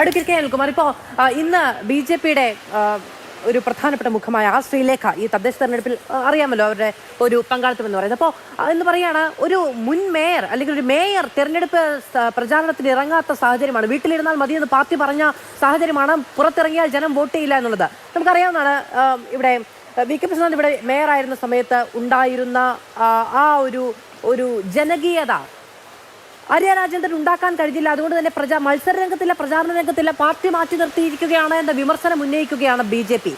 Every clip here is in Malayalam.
അടുക്കിൽ കെ അനിൽകുമാർ ഇപ്പോൾ ഇന്ന് ബി ജെ പിയുടെ ഒരു പ്രധാനപ്പെട്ട മുഖമായ ആ ശ്രീലേഖ ഈ തദ്ദേശ തെരഞ്ഞെടുപ്പിൽ അറിയാമല്ലോ അവരുടെ ഒരു പങ്കാളിത്തം എന്ന് പറയുന്നത്. അപ്പോൾ എന്ന് പറയുകയാണ് ഒരു മുൻ മേയർ അല്ലെങ്കിൽ ഒരു മേയർ തെരഞ്ഞെടുപ്പ് പ്രചാരണത്തിന് ഇറങ്ങാത്ത സാഹചര്യമാണ്. വീട്ടിലിരുന്നാൽ മതിയെന്ന് പാർട്ടി പറഞ്ഞ സാഹചര്യമാണ്. പുറത്തിറങ്ങിയാൽ ജനം വോട്ട് ചെയ്യില്ല എന്നുള്ളത്. നമുക്കറിയാവുന്നതാണ് ഇവിടെ വി കെ പ്രസാദ് ഇവിടെ മേയറായിരുന്ന സമയത്ത് ഉണ്ടായിരുന്ന ആ ഒരു ഒരു ജനകീയത ആര്യ രാജേന്ദ്രൻ ഉണ്ടാക്കാൻ കഴിഞ്ഞില്ല. അതുകൊണ്ട് തന്നെ പ്രചാ മത്സര രംഗത്തില്ല പ്രചാരണ രംഗത്തില്ല. പാർട്ടി മാറ്റി നിർത്തിയിരിക്കുകയാണ് എന്ന വിമർശനം ഉന്നയിക്കുകയാണ് ബി ജെ പി.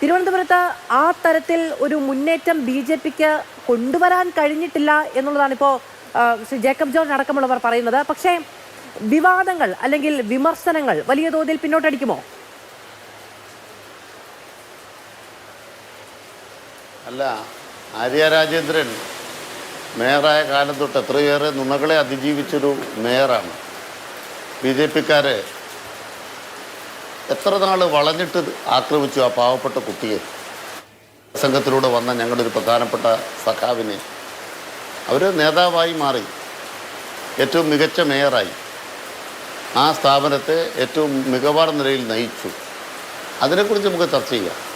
തിരുവനന്തപുരത്ത് ആ തരത്തിൽ ഒരു മുന്നേറ്റം ബി ജെ പിക്ക് കൊണ്ടുവരാൻ കഴിഞ്ഞിട്ടില്ല എന്നുള്ളതാണ് ഇപ്പോൾ ശ്രീ ജേക്കബ് ജോർജ് അടക്കമുള്ളവർ പറയുന്നത്. പക്ഷേ വിവാദങ്ങൾ അല്ലെങ്കിൽ വിമർശനങ്ങൾ വലിയ തോതിൽ പിന്നോട്ടടിക്കുമോ? അല്ല ആര്യ രാജേന്ദ്രൻ മേയറായ കാലം തൊട്ട് എത്രയേറെ നുണകളെ അതിജീവിച്ചൊരു മേയറാണ്. ബി ജെ പിക്കാരെ എത്ര നാൾ വളഞ്ഞിട്ട് ആക്രമിച്ചു ആ പാവപ്പെട്ട കുട്ടിയെ? സംഘത്തിലൂടെ വന്ന ഞങ്ങളുടെ ഒരു പ്രധാനപ്പെട്ട സഖാവിനെ. അവർ നേതാവായി മാറി. ഏറ്റവും മികച്ച മേയറായി. ആ സ്ഥാപനത്തെ ഏറ്റവും മികവാർ നിലയിൽ നയിച്ചു. അതിനെക്കുറിച്ച് നമുക്ക് ചർച്ച ചെയ്യാം.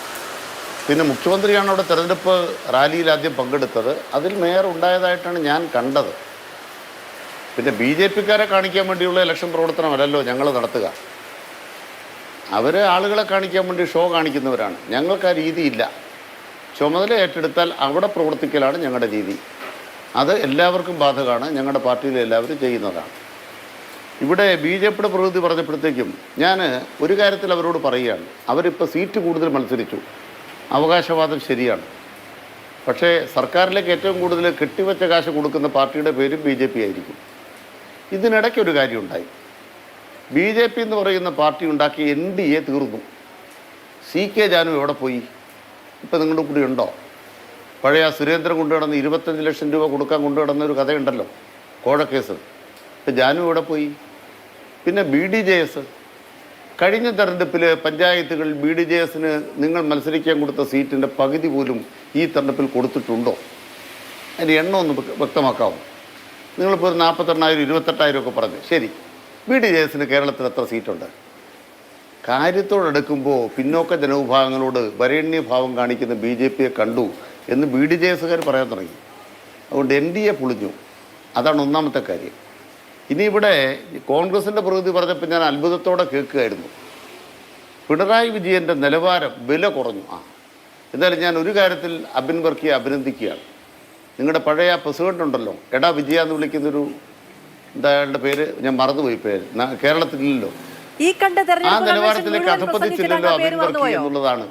പിന്നെ മുഖ്യമന്ത്രിയാണ് അവിടെ തെരഞ്ഞെടുപ്പ് റാലിയിൽ ആദ്യം പങ്കെടുത്തത്. അതിൽ മേയർ ഉണ്ടായതായിട്ടാണ് ഞാൻ കണ്ടത്. പിന്നെ ബി ജെ പിക്കാരെ കാണിക്കാൻ വേണ്ടിയുള്ള ഇലക്ഷൻ പ്രവർത്തനമല്ലല്ലോ ഞങ്ങൾ നടത്തുക. അവർ ആളുകളെ കാണിക്കാൻ വേണ്ടി ഷോ കാണിക്കുന്നവരാണ്. ഞങ്ങൾക്ക് ആ രീതിയില്ല. ചുമതല ഏറ്റെടുത്താൽ അവിടെ പ്രവർത്തിക്കലാണ് ഞങ്ങളുടെ രീതി. അത് എല്ലാവർക്കും ബാധകമാണ്. ഞങ്ങളുടെ പാർട്ടിയിലെ എല്ലാവരും ചെയ്യുന്നതാണ്. ഇവിടെ ബി ജെ പിയുടെ പ്രകൃതി പറഞ്ഞപ്പോഴത്തേക്കും ഞാൻ ഒരു കാര്യത്തിൽ അവരോട് പറയുകയാണ്. അവരിപ്പോൾ സീറ്റ് കൂടുതൽ മത്സരിച്ചു. അവകാശവാദം ശരിയാണ്. പക്ഷേ സർക്കാരിലേക്ക് ഏറ്റവും കൂടുതൽ കെട്ടിവെച്ച കാശ് കൊടുക്കുന്ന പാർട്ടിയുടെ പേരും ബി ജെ പി ആയിരിക്കും. ഇതിനിടയ്ക്ക് ഒരു കാര്യമുണ്ടായി ബി ജെ പി എന്ന് പറയുന്ന പാർട്ടി ഉണ്ടാക്കി എൻ ഡി എ തീർന്നു. സി കെ ജാനു എവിടെ പോയി? ഇപ്പം നിങ്ങളുടെ കൂടി ഉണ്ടോ? പഴയ സുരേന്ദ്രൻ കൊണ്ടുകിടന്ന് ഇരുപത്തഞ്ച് ലക്ഷം രൂപ കൊടുക്കാൻ കൊണ്ടുകിടന്ന ഒരു കഥയുണ്ടല്ലോ കോഴക്കേസ്. ഇപ്പം ജാനു എവിടെ പോയി? പിന്നെ ബി ഡി ജെ എസ്. കഴിഞ്ഞ തെരഞ്ഞെടുപ്പിൽ പഞ്ചായത്തുകൾ ബി ഡി ജെ എസിന് നിങ്ങൾ മത്സരിക്കാൻ കൊടുത്ത സീറ്റിന്റെ പകുതി പോലും ഈ തെരഞ്ഞെടുപ്പിൽ കൊടുത്തിട്ടുണ്ടോ? അതിന്റെ എണ്ണം ഒന്ന് വ്യക്തമാക്കാവും? നിങ്ങളിപ്പോൾ ഒരു നാൽപ്പത്തെണ്ണായിരം ഇരുപത്തെട്ടായിരം ഒക്കെ പറഞ്ഞു. ശരി. ബി ഡി ജെ എസിന് കേരളത്തിൽ എത്ര സീറ്റുണ്ട്? കാര്യത്തോടെടുക്കുമ്പോൾ പിന്നോക്ക ജനവിഭാഗങ്ങളോട് വരേണ്യഭാവം കാണിക്കുന്ന ബി ജെ പിയെ കണ്ടു എന്ന് ബി ഡി ജെ എസുകാർ പറയാൻ തുടങ്ങി. അതുകൊണ്ട് എൻ ഡി എ പൊളിഞ്ഞു. അതാണ് ഒന്നാമത്തെ കാര്യം. ഇനി ഇവിടെ കോൺഗ്രസിന്റെ പ്രകൃതി പറഞ്ഞപ്പോൾ ഞാൻ അത്ഭുതത്തോടെ കേൾക്കുകയായിരുന്നു. പിണറായി വിജയന്റെ നിലവാരം വില കുറഞ്ഞു. ആ എന്തായാലും ഞാൻ ഒരു കാര്യത്തിൽ അബിൻ വർക്കിയെ അഭിനന്ദിക്കുകയാണ്. നിങ്ങളുടെ പഴയ പ്രസിഡന്റ് ഉണ്ടല്ലോ എടാ വിജയ എന്ന് വിളിക്കുന്നൊരു എന്താ അയാളുടെ പേര്? ഞാൻ മറന്നുപോയി പേര് കേരളത്തിലില്ലല്ലോ. ഈ കണ്ട ആ നിലവാരത്തിലേക്ക് അധപ്പതിച്ചില്ലല്ലോ അബിൻ വർക്കി എന്നുള്ളതാണ്.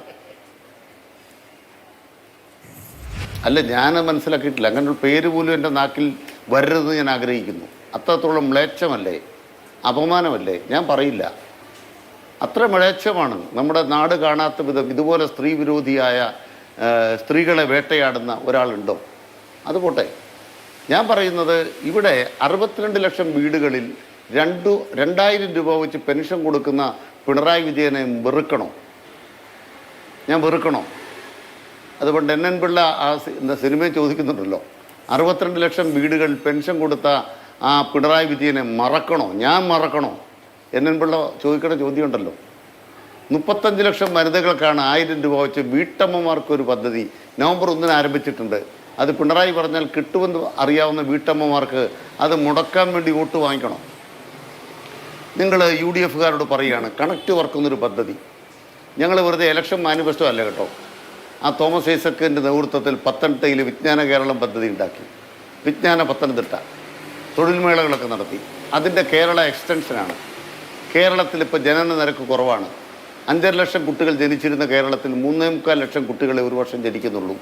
അല്ല ഞാൻ മനസ്സിലാക്കിയിട്ടില്ല. അങ്ങനെ ഒരു പേര് പോലും എന്റെ നാക്കിൽ വരരുതെന്ന് ഞാൻ ആഗ്രഹിക്കുന്നു. അത്രത്തോളം മ്ലേച്ഛമല്ലേ? അപമാനമല്ലേ? ഞാൻ പറയില്ല. അത്ര മ്ലേച്ഛമാണ് നമ്മുടെ നാട് കാണാത്ത വിധം ഇതുപോലെ സ്ത്രീ വിരോധിയായ സ്ത്രീകളെ വേട്ടയാടുന്ന ഒരാളുണ്ടോ? അത് പോട്ടെ. ഞാൻ പറയുന്നത് ഇവിടെ അറുപത്തിരണ്ട് ലക്ഷം വീടുകളിൽ രണ്ടു രണ്ടായിരം രൂപ വെച്ച് പെൻഷൻ കൊടുക്കുന്ന പിണറായി വിജയനെ വെറുക്കണോ? ഞാൻ വെറുക്കണോ? അതുകൊണ്ട് എൻ എൻ പിള്ള ആ സിനിമയെ ചോദിക്കുന്നുണ്ടല്ലോ. അറുപത്തിരണ്ട് ലക്ഷം വീടുകൾ പെൻഷൻ കൊടുത്ത ആ പിണറായി വിജയനെ മറക്കണോ? ഞാൻ മറക്കണോ? എൻ എൻ പിള്ള ചോദിക്കുന്ന ചോദ്യമുണ്ടല്ലോ. മുപ്പത്തഞ്ച് ലക്ഷം വനിതകൾക്കാണ് ആയിരം രൂപ വെച്ച് വീട്ടമ്മമാർക്കൊരു പദ്ധതി നവംബർ ഒന്നിന് ആരംഭിച്ചിട്ടുണ്ട്. അത് പിണറായി പറഞ്ഞാൽ കിട്ടുമെന്ന് അറിയാവുന്ന വീട്ടമ്മമാർക്ക് അത് മുടക്കാൻ വേണ്ടി വോട്ട് വാങ്ങിക്കണം? നിങ്ങൾ യു ഡി എഫുകാരോട് പറയുകയാണ് കണക്റ്റ് വർക്ക് എന്നൊരു പദ്ധതി. ഞങ്ങൾ വെറുതെ ഇലക്ഷൻ മാനിഫെസ്റ്റോ അല്ല കേട്ടോ. ആ തോമസ് ഐസക്കിന്റെ നേതൃത്വത്തിൽ പത്തനംതിട്ടയിൽ വിജ്ഞാന കേരളം പദ്ധതി ഉണ്ടാക്കി. വിജ്ഞാന പത്തനംതിട്ട. തൊഴിൽ മേളകളൊക്കെ നടത്തി. അതിന്റെ കേരള എക്സ്റ്റൻഷനാണ്. കേരളത്തിൽ ഇപ്പോൾ ജനന നിരക്ക് കുറവാണ്. അഞ്ചര ലക്ഷം കുട്ടികൾ ജനിച്ചിരുന്ന കേരളത്തിൽ മൂന്നേ മുക്കാൽ ലക്ഷം കുട്ടികളെ ഒരു വർഷം ജനിക്കുന്നുള്ളൂ.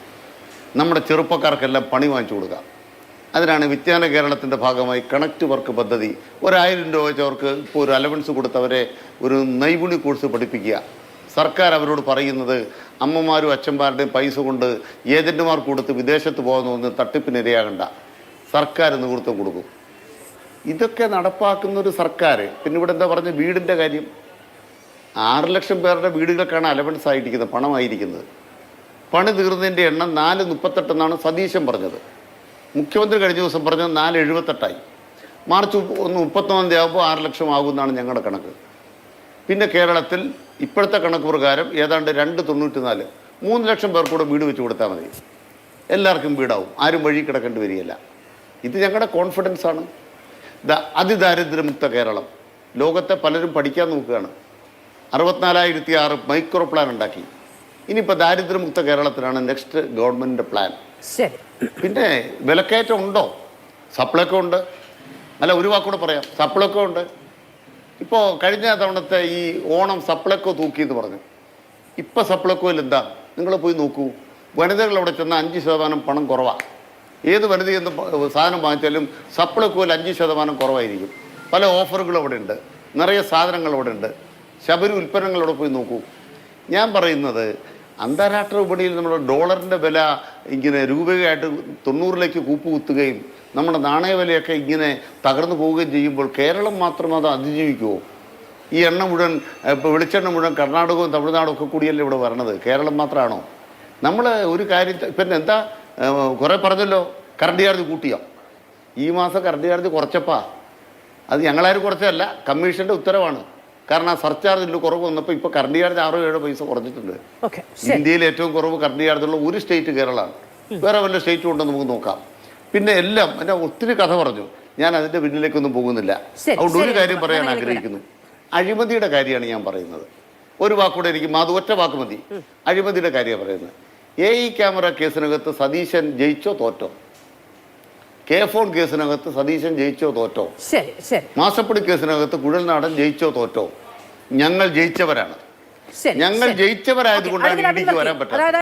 നമ്മുടെ ചെറുപ്പക്കാർക്കെല്ലാം പണി വാങ്ങിച്ചു കൊടുക്കുക അതിനാണ് വിജ്ഞാന കേരളത്തിന്റെ ഭാഗമായി കണക്ട് വർക്ക് പദ്ധതി. ഒരായിരം രൂപ വെച്ചവർക്ക് ഇപ്പോൾ ഒരു അലവൻസ് കൊടുത്തവരെ ഒരു നൈപുണി കോഴ്സ് പഠിപ്പിക്കുക. സർക്കാർ അവരോട് പറയുന്നത് അമ്മമാരും അച്ഛന്മാരുടെയും പൈസ കൊണ്ട് ഏജന്റുമാർ കൊടുത്ത് വിദേശത്ത് പോകുന്ന തട്ടിപ്പിനിരയാകണ്ട. സർക്കാർ നിവൃത്തം കൊടുക്കും. ഇതൊക്കെ നടപ്പാക്കുന്ന ഒരു സർക്കാർ പിന്നെ ഇവിടെ എന്താ പറഞ്ഞ വീടിന്റെ കാര്യം ആറ് ലക്ഷം പേരുടെ വീടുകൾക്കാണ് അലവൻസ് ആയിരിക്കുന്നത് പണമായിരിക്കുന്നത്. പണി തീർന്നതിന്റെ എണ്ണം നാല് മുപ്പത്തെട്ടെന്നാണ് സതീശൻ പറഞ്ഞത്. മുഖ്യമന്ത്രി കഴിഞ്ഞ ദിവസം പറഞ്ഞത് നാല് എഴുപത്തെട്ടായി. മാർച്ച് ഒന്ന് മുപ്പത്തൊന്നാം തീയതി ആകുമ്പോൾ ആറ് ലക്ഷം ആകുമെന്നാണ് ഞങ്ങളുടെ കണക്ക്. പിന്നെ കേരളത്തിൽ ഇപ്പോഴത്തെ കണക്ക് പ്രകാരം ഏതാണ്ട് രണ്ട് തൊണ്ണൂറ്റി നാല് മൂന്ന് ലക്ഷം പേർക്ക് കൂടെ വീട് വെച്ച് കൊടുത്താൽ മതി. എല്ലാവർക്കും വീടാവും ആരും വഴി കിടക്കേണ്ടി വരികയില്ല. ഇത് ഞങ്ങളുടെ കോൺഫിഡൻസ് ആണ്. അതിദാരിദ്ര്യമുക്ത കേരളം. ലോകത്തെ പലരും പഠിക്കാൻ നോക്കുകയാണ്. അറുപത്തിനാലായിരത്തി ആറ് മൈക്രോ പ്ലാൻ ഉണ്ടാക്കി. ഇനിയിപ്പോൾ ദാരിദ്ര്യമുക്ത കേരളത്തിനാണ് നെക്സ്റ്റ് ഗവൺമെന്റിന്റെ പ്ലാൻ. ശരി. പിന്നെ വിലക്കയറ്റം ഉണ്ടോ? സപ്ലൈക്കോ ഉണ്ട്. അല്ല ഒരു വാക്കൂടെ പറയാം. സപ്ലൈക്കോ ഉണ്ട്. ഇപ്പോൾ കഴിഞ്ഞ തവണത്തെ ഈ ഓണം സപ്ലൈക്കോ തൂക്കി എന്ന് പറഞ്ഞു. ഇപ്പം സപ്ലൈക്കോയിൽ എന്താ? നിങ്ങൾ പോയി നോക്കൂ. വനിതകൾ അവിടെ ചെന്ന അഞ്ച് ശതമാനം പണം കുറവാണ് ഏത് വനിത എന്ത് സാധനം വാങ്ങിച്ചാലും സപ്ലൈക്കോയിൽ അഞ്ച് ശതമാനം കുറവായിരിക്കും. പല ഓഫറുകളും അവിടെ ഉണ്ട് നിറയെ സാധനങ്ങൾ അവിടെ ഉണ്ട് ശബരി ഉൽപ്പന്നങ്ങൾ അവിടെ പോയി നോക്കൂ. ഞാൻ പറയുന്നത് അന്താരാഷ്ട്ര വിപണിയിൽ നമ്മുടെ ഡോളറിന്റെ വില ഇങ്ങനെ രൂപയായിട്ട് തൊണ്ണൂറിലേക്ക് കൂപ്പ് കുത്തുകയും നമ്മുടെ നാണയവിലയൊക്കെ ഇങ്ങനെ തകർന്നു പോവുകയും ചെയ്യുമ്പോൾ കേരളം മാത്രം അത് അതിജീവിക്കുമോ ഈ എണ്ണ മുഴുവൻ ഇപ്പോൾ വെളിച്ചെണ്ണ മുഴുവൻ കർണാടകവും തമിഴ്നാടും ഒക്കെ കൂടിയല്ലേ ഇവിടെ വരണത്? കേരളം മാത്രമാണോ? നമ്മൾ ഒരു കാര്യം പിന്നെ എന്താ കുറേ പറഞ്ഞല്ലോ കറണ്ട് ചാർജ് കൂട്ടിയോ? ഈ മാസം കറണ്ട് ചാർജ് കുറച്ചപ്പാ. അത് ഞങ്ങളാരും കുറച്ചല്ല കമ്മീഷന്റെ ഉത്തരവാണ്. കാരണം ആ സർചാർജിൽ കുറവ് വന്നപ്പോൾ ഇപ്പോൾ കറണ്ട് ചാർജ് ആറോ ഏഴോ പൈസ കുറഞ്ഞിട്ടുണ്ട്. ഓക്കെ ഇന്ത്യയിൽ ഏറ്റവും കുറവ് കറണ്ട് ചാർജുള്ള ഒരു സ്റ്റേറ്റ് കേരളമാണ്. വേറെ വല്ല സ്റ്റേറ്റും ഉണ്ടോ നമുക്ക് നോക്കാം. പിന്നെ എല്ലാം എന്റെ ഒത്തിരി കഥ പറഞ്ഞു. ഞാൻ അതിന്റെ പിന്നിലേക്കൊന്നും പോകുന്നില്ല. അതുകൊണ്ട് ഒരു കാര്യം പറയാൻ ആഗ്രഹിക്കുന്നു. അഴിമതിയുടെ കാര്യമാണ് ഞാൻ പറയുന്നത്. ഒരു വാക്കൂടെ എനിക്ക് മാതൊറ്റ ഒറ്റ വാക്ക് മതി. അഴിമതിയുടെ കാര്യമാണ് പറയുന്നത്. എ ഇ ക്യാമറ കേസിനകത്ത് സതീശൻ ജയിച്ചോ തോറ്റോ? കെ ഫോൺ കേസിനകത്ത് സതീശൻ ജയിച്ചോ തോറ്റോ? മാസപ്പടി കേസിനകത്ത് കുഴൽനാടൻ ജയിച്ചോ തോറ്റോ? ഞങ്ങൾ ജയിച്ചവരാണ്. ഞങ്ങൾ. ജയിച്ചവരായതുകൊണ്ടാണ് ഇടിക്ക് വരാൻ അതായത്